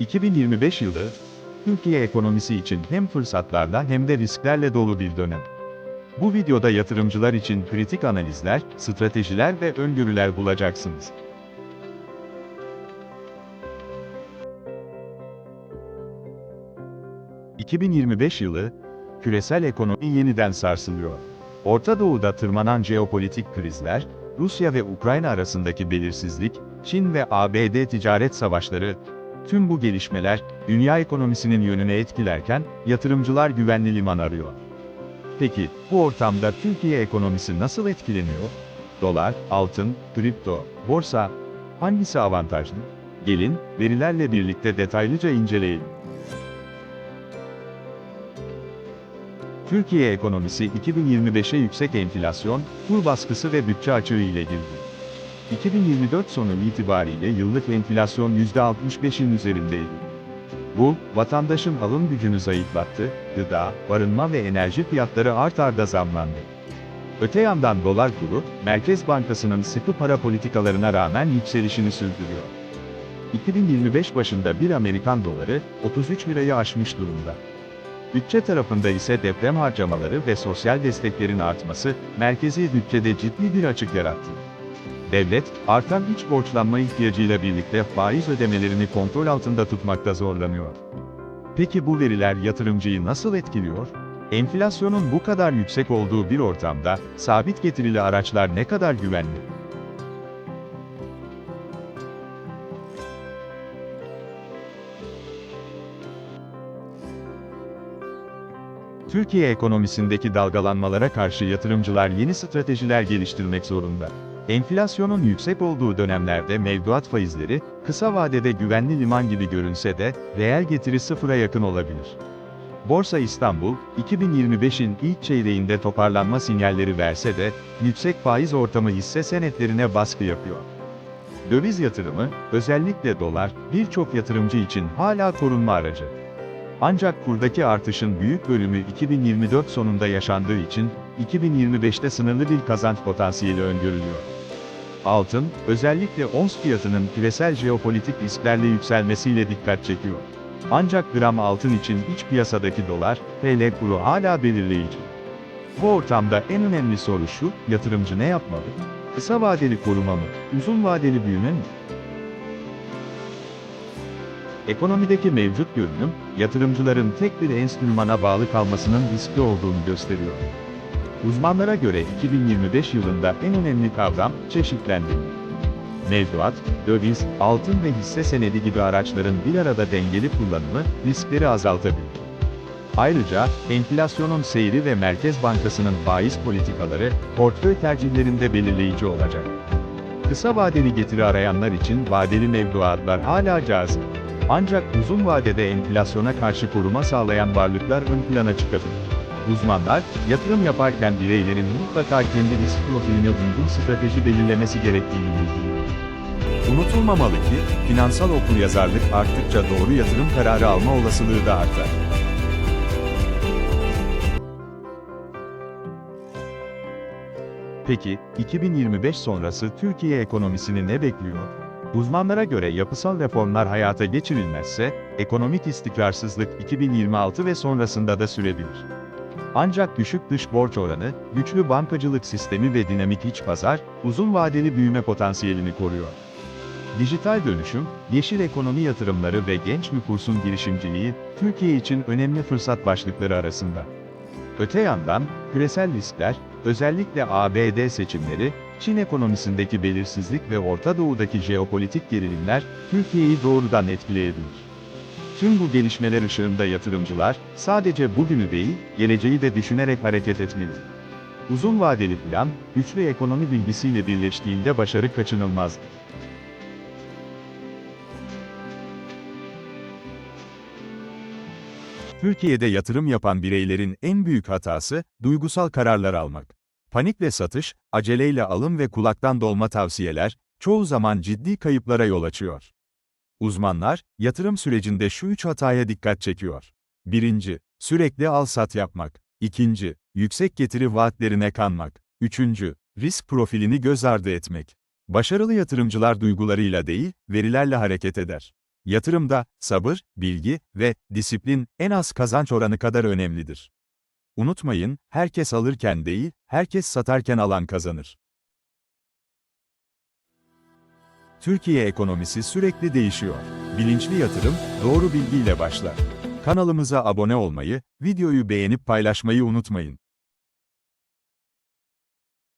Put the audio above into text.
2025 yılı, Türkiye ekonomisi için hem fırsatlarla hem de risklerle dolu bir dönem. Bu videoda yatırımcılar için kritik analizler, stratejiler ve öngörüler bulacaksınız. ...2025 yılı, küresel ekonomi yeniden sarsılıyor. Orta Doğu'da tırmanan jeopolitik krizler, Rusya ve Ukrayna arasındaki belirsizlik, Çin ve ABD ticaret savaşları, tüm bu gelişmeler, dünya ekonomisinin yönünü etkilerken, yatırımcılar güvenli liman arıyor. Peki, bu ortamda Türkiye ekonomisi nasıl etkileniyor? Dolar, altın, kripto, borsa, hangisi avantajlı? Gelin, verilerle birlikte detaylıca inceleyelim. Türkiye ekonomisi 2025'e yüksek enflasyon, kur baskısı ve bütçe açığı ile girdi. 2024 sonu itibariyle yıllık enflasyon %65'in üzerindeydi. Bu, vatandaşın alım gücünü zayıflattı, gıda, barınma ve enerji fiyatları art arda zamlandı. Öte yandan dolar kuru, Merkez Bankası'nın sıkı para politikalarına rağmen yükselişini sürdürüyor. 2025 başında bir Amerikan doları, 33 lirayı aşmış durumda. Bütçe tarafında ise deprem harcamaları ve sosyal desteklerin artması, merkezi bütçede ciddi bir açık yarattı. Devlet, artan iç borçlanma ihtiyacıyla birlikte faiz ödemelerini kontrol altında tutmakta zorlanıyor. Peki bu veriler yatırımcıyı nasıl etkiliyor? Enflasyonun bu kadar yüksek olduğu bir ortamda, sabit getirili araçlar ne kadar güvenli? Türkiye ekonomisindeki dalgalanmalara karşı yatırımcılar yeni stratejiler geliştirmek zorunda. Enflasyonun yüksek olduğu dönemlerde mevduat faizleri, kısa vadede güvenli liman gibi görünse de, reel getiri sıfıra yakın olabilir. Borsa İstanbul, 2025'in ilk çeyreğinde toparlanma sinyalleri verse de, yüksek faiz ortamı hisse senetlerine baskı yapıyor. Döviz yatırımı, özellikle dolar, birçok yatırımcı için hala korunma aracı. Ancak kurdaki artışın büyük bölümü 2024 sonunda yaşandığı için, 2025'te sınırlı bir kazanç potansiyeli öngörülüyor. Altın, özellikle ons fiyatının küresel jeopolitik risklerle yükselmesiyle dikkat çekiyor. Ancak gram altın için iç piyasadaki dolar, TL kuru hala belirleyici. Bu ortamda en önemli soru şu, yatırımcı ne yapmalı? Kısa vadeli koruma mı, uzun vadeli büyüme mi? Ekonomideki mevcut görünüm, yatırımcıların tek bir enstrümana bağlı kalmasının riskli olduğunu gösteriyor. Uzmanlara göre 2025 yılında en önemli kavram çeşitlendirme. Mevduat, döviz, altın ve hisse senedi gibi araçların bir arada dengeli kullanımı riskleri azaltabilir. Ayrıca, enflasyonun seyri ve Merkez Bankası'nın faiz politikaları, portföy tercihlerinde belirleyici olacak. Kısa vadeli getiri arayanlar için vadeli mevduatlar hala cazip. Ancak uzun vadede enflasyona karşı koruma sağlayan varlıklar ön plana çıkabilir. Uzmanlar, yatırım yaparken bireylerin mutlaka kendi risk profiline uygun strateji belirlemesi gerektiğini bildiriyor. Unutulmamalı ki, finansal okuryazarlık arttıkça doğru yatırım kararı alma olasılığı da artar. Peki, 2025 sonrası Türkiye ekonomisini ne bekliyor? Uzmanlara göre yapısal reformlar hayata geçirilmezse, ekonomik istikrarsızlık 2026 ve sonrasında da sürebilir. Ancak düşük dış borç oranı, güçlü bankacılık sistemi ve dinamik iç pazar, uzun vadeli büyüme potansiyelini koruyor. Dijital dönüşüm, yeşil ekonomi yatırımları ve genç nüfusun girişimciliği, Türkiye için önemli fırsat başlıkları arasında. Öte yandan, küresel riskler, özellikle ABD seçimleri, Çin ekonomisindeki belirsizlik ve Orta Doğu'daki jeopolitik gerilimler, Türkiye'yi doğrudan etkileyebilir. Tüm bu gelişmeler ışığında yatırımcılar, sadece bugünü değil, geleceği de düşünerek hareket etmeli. Uzun vadeli plan, güçlü ekonomi bilgisiyle birleştiğinde başarı kaçınılmazdır. Türkiye'de yatırım yapan bireylerin en büyük hatası, duygusal kararlar almak. Panikle satış, aceleyle alım ve kulaktan dolma tavsiyeler, çoğu zaman ciddi kayıplara yol açıyor. Uzmanlar, yatırım sürecinde şu üç hataya dikkat çekiyor. 1. Sürekli al-sat yapmak. 2. Yüksek getiri vaatlerine kanmak. 3. Risk profilini göz ardı etmek. Başarılı yatırımcılar duygularıyla değil, verilerle hareket eder. Yatırımda sabır, bilgi ve disiplin en az kazanç oranı kadar önemlidir. Unutmayın, herkes alırken değil, herkes satarken alan kazanır. Türkiye ekonomisi sürekli değişiyor. Bilinçli yatırım, doğru bilgiyle başlar. Kanalımıza abone olmayı, videoyu beğenip paylaşmayı unutmayın.